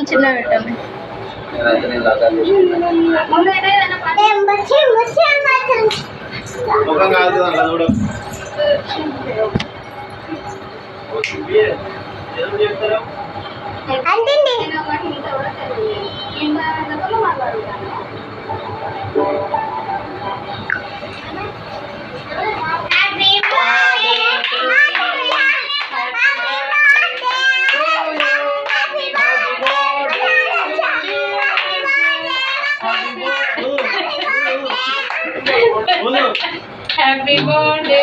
Sound చిన్న పెట్టండి ముందైతే హ్యాపీ బర్త్డే.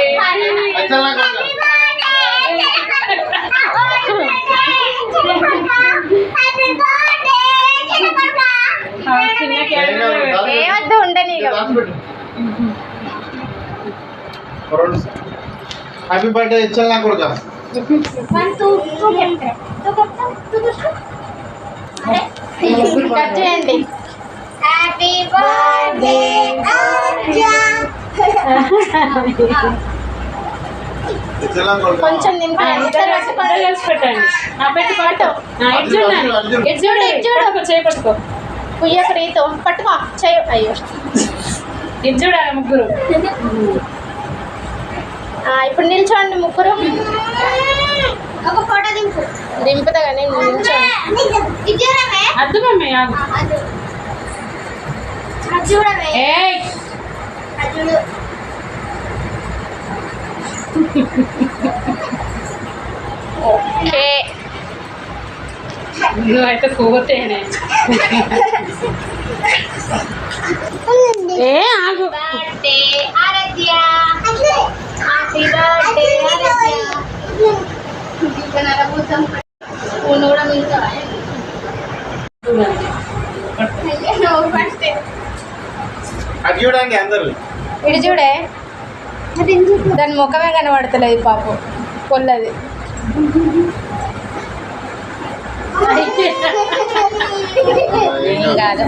ఏమద్దు ఉండని హ్యాపీ బర్త్డే ఇచ్చాను నా కొడుక కట్ చేయండి హ్యాపీ బర్త్డే కొంచెం కలిసి పెట్టండి. పెట్టి చూడు పట్టుకో చేయి పట్టుకో కుయ్యక రీతో పట్టుకో. చేయ అయ్యో. ముగ్గురు. ఆ, ఇప్పుడు నిల్చోండి ముగ్గురు. ఒక ఫోటో దింపు. దింపుతా కానీ నిల్చోండి ఇద్దరమే అద్దు మమ్మీ ఆగు. అది. మిగతావా నువ్వు ఫస్ట్ అది చూడండి అందరు ఇటు చూడే దాని ముఖమే కనబడతలేదు పాపం పొల్లది కాదు.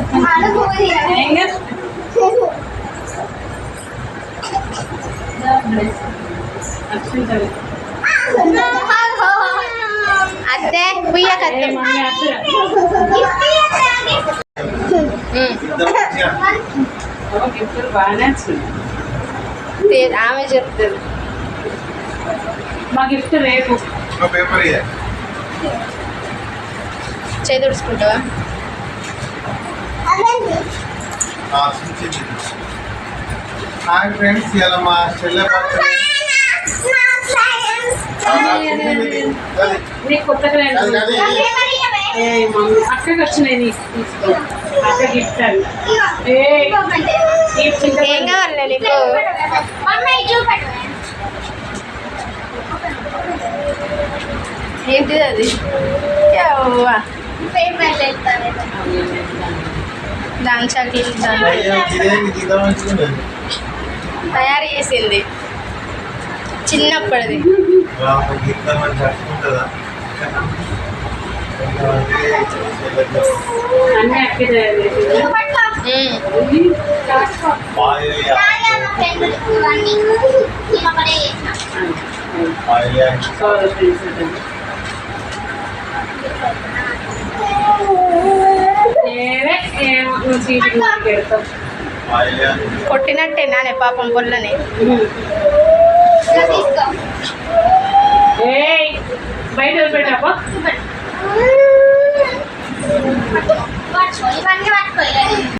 అత్తే పుయ్యక ఏ అత్తే మమ్మీ అద్దురా. ఉమ్. ఇద్దరు మంచిగా. ఓ, గిఫ్ట్లు బాగానే వచ్చింది తీ- ఆమె చెప్తుంది. మా గిఫ్ట్ రేపు. చిన్న చిన్న. హాయ్ ఫ్రెండ్స్ ఇలా మా చెల్లె నీకు వచ్చినాయి నీకు తీసుకో ఏ కావాలి నీకు? ఏంటిది అది. దాని చాక్లెట్? తయారు చేసింది. చిన్నప్పటిది. కొట్టినట్టేనా పాపం పొల్లని? ఏయ్